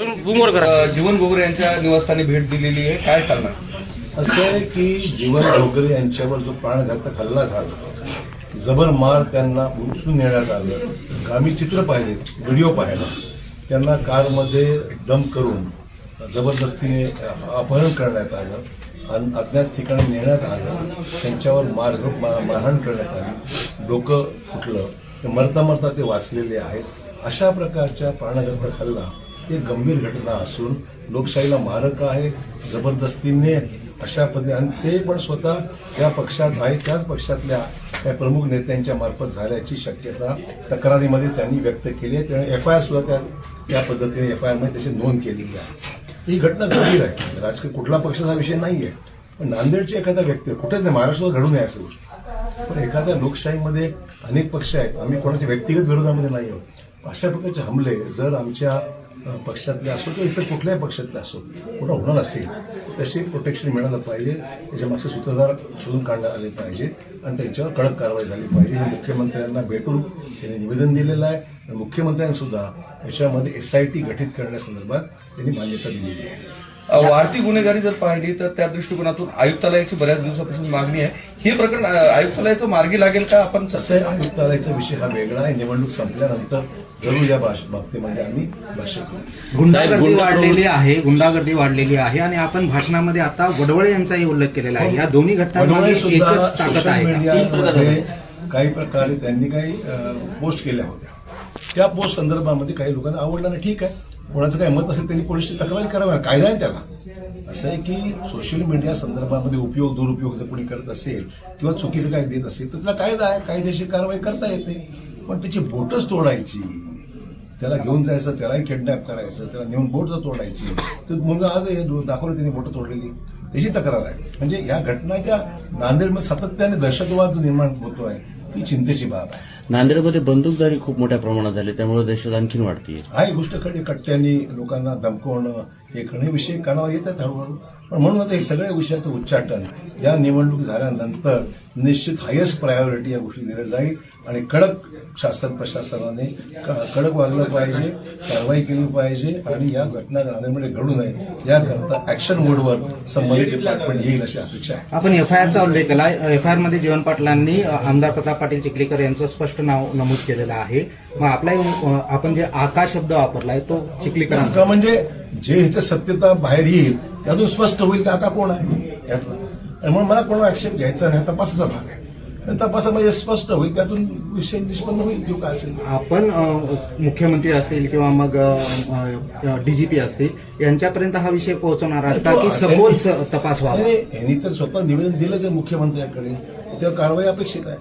जीवन गोगरे यांच्या निवासस्थानी भेट दिलेली आहे. काय सांगणार? असं आहे की जीवन वगैरे यांच्यावर जो प्राणघातक हल्ला झाला जबर मार त्यांना उचलून नेण्यात आलं. आम्ही चित्र पाहिले व्हिडिओ पाहिला. त्यांना कारमध्ये डंप करून जबरदस्तीने अपहरण करण्यात आलं आणि अज्ञात ठिकाणी नेण्यात आलं. त्यांच्यावर मार मारहाण करण्यात आली. डोकं फुटलं. ते मरता मरता ते वाचलेले आहेत. अशा प्रकारच्या प्राणघातक हल्ला ही गंभीर घटना असून लोकशाहीला मारक आहे जबरदस्तीने अशा पद्धती आणि ते पण स्वतः ज्या पक्षात आहे त्याच पक्षातल्या काही प्रमुख नेत्यांच्या मार्फत झाल्याची शक्यता तक्रारीमध्ये त्यांनी व्यक्त केली आहे. त्यामुळे एफ आय आर सुद्धा त्या त्या पद्धतीने एफ आय आरमध्ये त्याची नोंद केलेली आहे. ही घटना गंभीर आहे. राजकीय कुठला पक्षाचा विषय नाही आहे. पण नांदेडची एखादा व्यक्ती कुठेच नाही महाराष्ट्रात घडून आहे असं गोष्ट. पण एखाद्या लोकशाहीमध्ये अनेक पक्ष आहेत. आम्ही कोणाच्या व्यक्तिगत विरोधामध्ये नाही आहोत. अशा प्रकारचे हमले जर आमच्या पक्षातले असो किंवा इतर कुठल्याही पक्षातले असो कुठं होणार असेल तशी प्रोटेक्शन मिळालं पाहिजे त्याच्या मागचे सूत्रधार शोधून काढण्यात आले पाहिजे आणि त्यांच्यावर कडक कारवाई झाली पाहिजे. हे मुख्यमंत्र्यांना भेटून त्यांनी निवेदन दिलेलं आहे आणि मुख्यमंत्र्यांनीसुद्धा याच्यामध्ये एस आय टी गठीत करण्यासंदर्भात त्यांनी मान्यता दिलेली आहे. वाढती गुन्हेगारी जर पाहिली तर त्या दृष्टिकोनातून आयुक्तालयाची बऱ्याच दिवसापासून मागणी आहे. हे प्रकरण आयुक्तालयाचं मार्गी लागेल का आपण कसं आहे आयुक्तालयाचा विषय हा वेगळा आहे. निवडणूक संपल्यानंतर जरूर या बाबतीमध्ये आम्ही भाष्य करू. गुंडागर्दी वाढलेली आहे. गुंडागर्दी वाढलेली आहे आणि आपण भाषणामध्ये आता वडवळे यांचाही उल्लेख केलेला आहे. या दोन्ही घटनांमध्ये एकच ताकद आहे काही प्रकारे त्यांनी काही पोस्ट केल्या होत्या. त्या पोस्ट संदर्भामध्ये काही लोकांना आवडलं नाही. ठीक आहे. कोणाचं काय मत असेल त्यांनी पोलिसची तक्रार करावी कायदा आहे त्याला. असं आहे की सोशल मीडिया संदर्भामध्ये उपयोग दुरुपयोग जर कोणी करत असेल किंवा चुकीचं काय देत असेल तर त्याला कायदा आहे. कायदेशीर कारवाई करता येते. पण त्याची बोटच तोडायची. त्याला घेऊन जायचं त्यालाही किडनॅप करायचं त्याला नेऊन बोट जर तोडायची. तर मुलगा आज दाखवलं त्यांनी बोट तोडलेली. त्याची तक्रार आहे. म्हणजे या घटनाच्या नांदेडमध्ये सातत्याने दहशतवाद निर्माण होतो आहे ही चिंतेची बाब आहे. नांदेडमध्ये बंदूकधारी खूप मोठ्या प्रमाणात झाले त्यामुळे दहशत आणखीन वाढतीये. हा एक गोष्ट खरी कट्ट्यानी लोकांना धमकवणं हे करणं हे विषय कानावर येतात हळूहळू पण म्हणून आता हे सगळ्या विषयाचं उच्चाटन या निवडणूक झाल्यानंतर निश्चित हायेस्ट प्रायोरिटी या गोष्टी दिल्या जाईल. आणि कडक शासन प्रशासनाने कडक वागलं पाहिजे कारवाई केली पाहिजे आणि या घटना नांदेडमध्ये घडू नये याकरता ऍक्शन मोडवर संबंधित डिपार्टमेंट येईल अशी अपेक्षा आहे. आपण एफ आय आरचा उल्लेख केला. एफ आयमध्ये जीवन पाटलांनी आमदार प्रताप पाटील चिखलीकर यांचं स्पष्ट नाव नमूद केलेलं आहे. मग आपला आपण जे आकाश शब्द वापरलाय तो चिखलीकरांचा. म्हणजे जे ह्याचं सत्यता बाहेर येईल त्यातून स्पष्ट होईल की आता कोण आहे? यातला. म्हणून मला कोणा आक्षेप घ्यायचा नाही तपासाचा भाग आहे. आणि तपासामध्ये स्पष्ट होईल त्यातून विषय निष्पन्न होईल किंवा काय असेल. आपण मुख्यमंत्री असतील किंवा मग डीजीपी असतील यांच्यापर्यंत हा विषय पोहोचवणार का? तपास व्हावा? यांनी तर स्वतः निवेदन दिलंच आहे मुख्यमंत्र्यांकडे. त्यावर कारवाई अपेक्षित आहे.